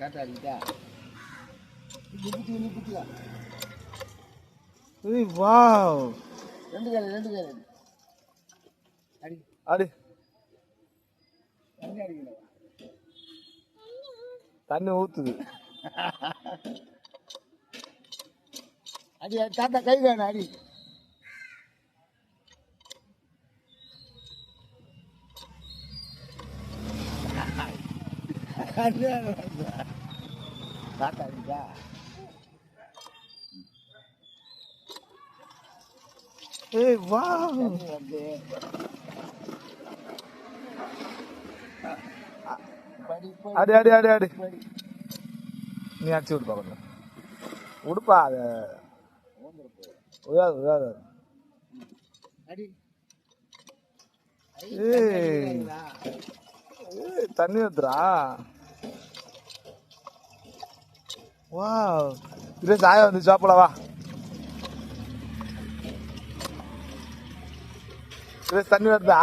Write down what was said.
அடிக்கிட்டா நிப்பிட்டு நிப்பிட்டியா ஏய் வாவ் ரெண்டு கால் ரெண்டு கால் அடி அடி தண்ணி அடிக்கணும் தண்ணி ஊத்துது அடி தாத்தா கை வேணும் அடி தாத்தா அடிக்கா ஏய் வாவ் வந்து அடி அடி அடி அடி நீ அடிச்சு விடுப்பா கொஞ்சம் விடுப்பா அத உதாது உதாது ஏய் ஏய் தண்ணி ஊத்துறா வா இதே சாயம் வந்து சாப்பிடவா தண்ணி வருதா